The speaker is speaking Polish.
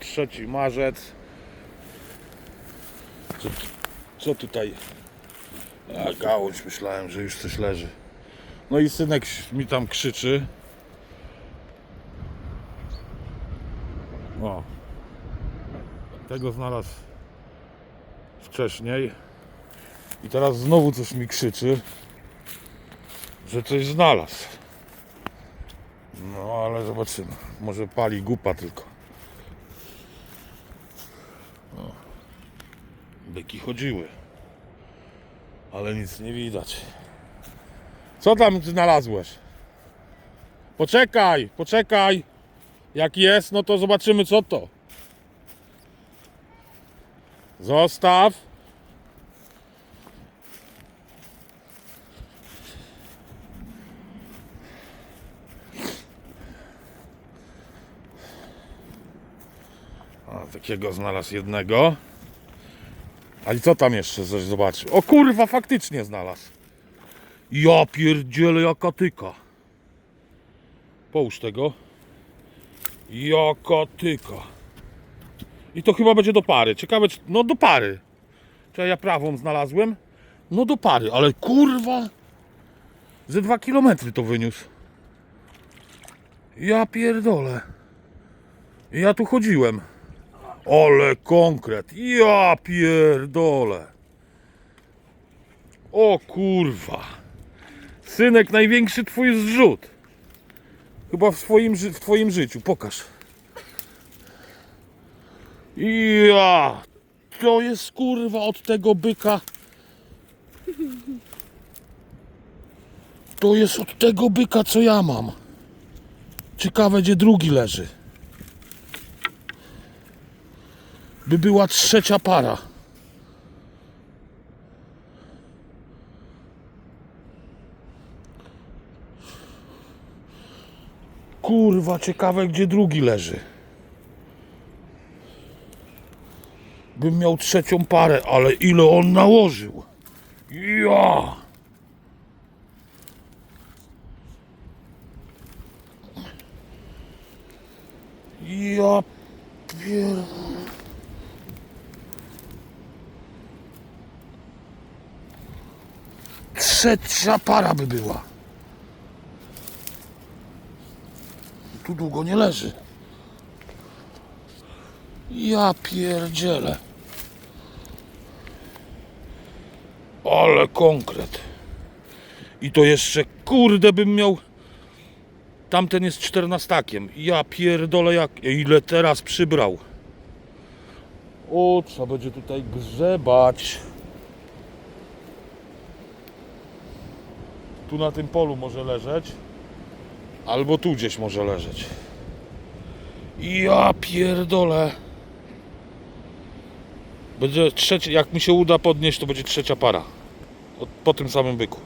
3 marzec. Co, co tutaj? A, gałąź, myślałem, że już coś leży. No i synek mi tam krzyczy. O. Tego znalazł wcześniej. I teraz znowu coś mi krzyczy, że coś znalazł. No ale zobaczymy. Może pali gupa tylko. O. Byki chodziły. Ale nic nie widać. Co tam znalazłeś? Poczekaj, poczekaj. Jak jest, no to zobaczymy co to. Zostaw. Takiego znalazł jednego. A i co tam jeszcze coś zobaczy? O kurwa, faktycznie znalazł. Ja pierdzielę jaka tyka. Połóż tego. Jaka tyka. I to chyba będzie do pary. Ciekawe, czy... no do pary. Czy ja prawą znalazłem? No do pary, ale kurwa. Ze dwa kilometry to wyniósł. Ja pierdolę. Ja tu chodziłem. Ale konkret. Ja pierdolę. O kurwa. Synek, największy twój zrzut. Chyba w twoim, ży- w twoim życiu. Pokaż. Ja. To jest kurwa od tego byka. To jest od tego byka, co ja mam. Ciekawe, gdzie drugi leży. By była trzecia para. Kurwa, ciekawe, gdzie drugi leży. Bym miał trzecią parę, ale ile on nałożył. Ja. Ja pier... Trzecia para by była. Tu długo nie leży. Ja pierdzielę. Ale konkret. I to jeszcze, kurde, bym miał... Tamten jest czternastakiem. Ja pierdolę jak... Ile teraz przybrał. O, trzeba będzie tutaj grzebać. Tu na tym polu może leżeć. Albo tu gdzieś może leżeć. Ja pierdolę. Będzie trzecia, jak mi się uda podnieść, to będzie trzecia para. Po tym samym byku.